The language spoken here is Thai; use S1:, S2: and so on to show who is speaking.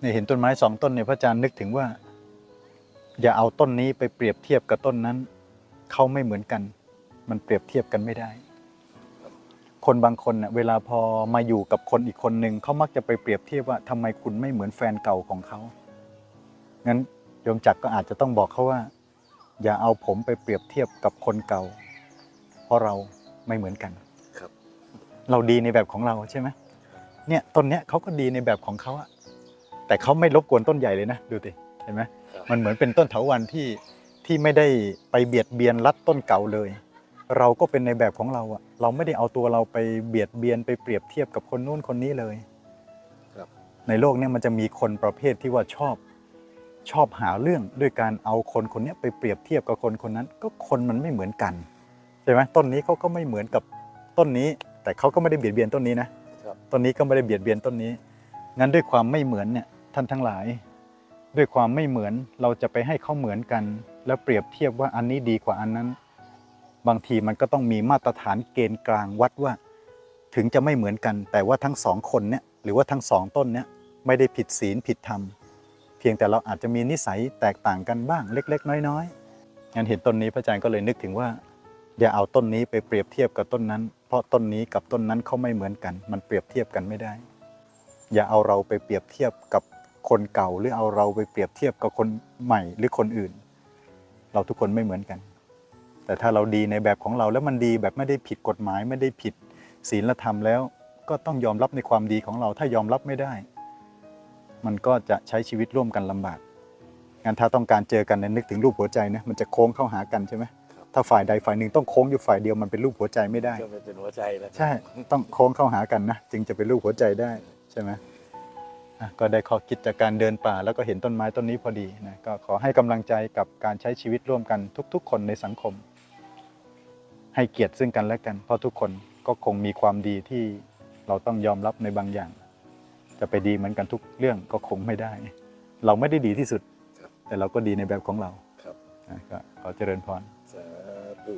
S1: เนี่ยเห็นต้นไม้สองต้นเนี่ยพระอาจารย์นึกถึงว่า อย่าเอาต้นนี้ไปเปรียบเทียบกับต้นนั้นเขาไม่เหมือนกัน มันเปรียบเทียบกันไม่ได้ คนบางคนเน่ะเวลาพอมาอยู่กับคนอีกคนหนึ่งเขามักจะไปเปรียบเทียบว่าทำไมคุณไม่เหมือนแฟนเก่าของเขางั้นโยมจักรก็อาจจะต้องบอกเขาว่า อย่าเอาผมไปเปรียบเทียบกับคนเก่า เพราะเราไม่เหมือนกัน
S2: ครับ
S1: เราดีในแบบของเราใช่ไหมเนี่ยต้นเนี้ยเขาก็ดีในแบบของเขาอะ แต่เขาไม่รบกวนต้นใหญ่เลยนะดูสิเห็นไหม
S2: ครับ
S1: มันเหมือนเป็นต้นเถาวัลย์ที่ที่ไม่ได้ไปเบียดเบียนรัดต้นเก่าเลย เราก็เป็นในแบบของเราอะเราไม่ได้เอาตัวเราไปเบียดเบียนไปเปรียบเทียบกับคนนู้นคนนี้เลย
S2: ครับ
S1: ในโลกเนี้มันจะมีคนประเภทที่ว่าชอบชอบหาเรื่องด้วยการเอาคนคนเนี้ยไปเปรียบเทียบกับคนคนนั้น ก็คนมันไม่เหมือนกันใช่ไหมต้นนี้เขาก็ไม่เหมือนกับต้นนี้ แต่เขาก็ไม่ได้เบียดเบียนต้นนี้นะครับต้นนี้ก็ไม่ได้เบียดเบียนต้นนี้งั้นด้วยความไม่เหมือนเนี่ย ท่านทั้งหลาย ด้วยความไม่เหมือนเราจะไปให้เขาเหมือนกัน แล้วเปรียบเทียบว่าอันนี้ดีกว่าอันนั้น บางทีมันก็ต้องมีมาตรฐานเกณฑ์กลางวัดว่า ถึงจะไม่เหมือนกัน แต่ว่าทั้งสองคนเนี่ยหรือว่าทั้งสองต้นเนี่ยไม่ได้ผิดศีลผิดธรรม เพียงแต่เราอาจจะมีนิสัยแตกต่างกันบ้างเล็ก ๆ น้อยๆงั้นเห็นต้นนี้พระอาจารย์ก็เลยนึกถึงว่า อย่าเอาต้นนี้ไปเปรียบเทียบกับต้นนั้น เพราะต้นนี้กับต้นนั้นเขาไม่เหมือนกัน มันเปรียบเทียบกันไม่ได้อย่าเอาเราไปเปรียบเทียบกับ คนเก่าหรือเอาเราไปเปรียบเทียบกับคนใหม่หรือคนอื่น เราทุกคนไม่เหมือนกัน แต่ถ้าเราดีในแบบของเราแล้วมันดีแบบไม่ได้ผิดกฎหมายไม่ได้ผิดศีลธรรมแล้ว ก็ต้องยอมรับในความดีของเราถ้ายอมรับไม่ได้ มันก็จะใช้ชีวิตร่วมกันลำบากงั้นถ้าต้องการเจอกันเนี่ยนึกถึงรูปหัวใจนะมันจะโค้งเข้าหากันใช่ไหมถ้าฝ่ายใดฝ่ายหนึ่งต้องโค้งอยู่ฝ่ายเดียวมันเป็นรูปหัวใจไม่ได้
S2: ก็เป็นหัวใจแล้ว
S1: ใช่ต้องโค้งเข้าหากันนะจึงจะเป็นรูปหัวใจได้ใช่ไหมอะ ก็ได้ข้อคิดจากการเดินป่า แล้วก็เห็นต้นไม้ต้นนี้พอดีนะก็ขอให้กำลังใจกับการใช้ชีวิตร่วมกันทุก ๆ คนในสังคม ให้เกียรติซึ่งกันและกัน เพราะทุกคนก็คงมีความดีที่เราต้องยอมรับในบางอย่าง จะไปดีเหมือนกันทุกเรื่องก็คงไม่ได้ เราไม่ได้ดีที่สุด แต่เราก็ดีในแบบของเรา
S2: ครับ
S1: นะก็ขอเจริญพร
S2: สาธุ